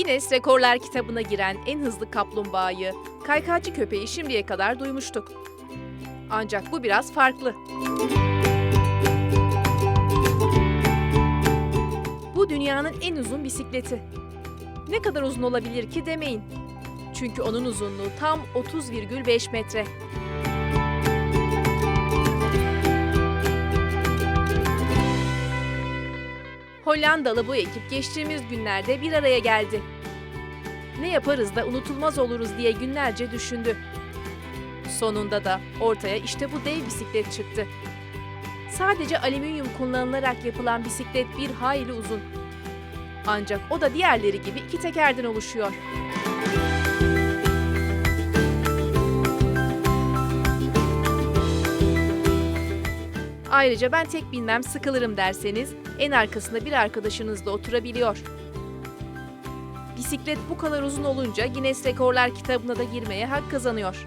Guinness Rekorlar kitabına giren en hızlı kaplumbağayı, kaykaycı köpeği şimdiye kadar duymuştuk. Ancak bu biraz farklı. Bu dünyanın en uzun bisikleti. Ne kadar uzun olabilir ki demeyin. Çünkü onun uzunluğu tam 30,5 metre. Hollandalı bu ekip geçtiğimiz günlerde bir araya geldi. Ne yaparız da unutulmaz oluruz diye günlerce düşündü. Sonunda da ortaya işte bu dev bisiklet çıktı. Sadece alüminyum kullanılarak yapılan bisiklet bir hayli uzun. Ancak o da diğerleri gibi iki tekerden oluşuyor. Ayrıca ben tek bilmem sıkılırım derseniz en arkasında bir arkadaşınız da oturabiliyor. Bisiklet bu kadar uzun olunca Guinness Rekorlar kitabına da girmeye hak kazanıyor.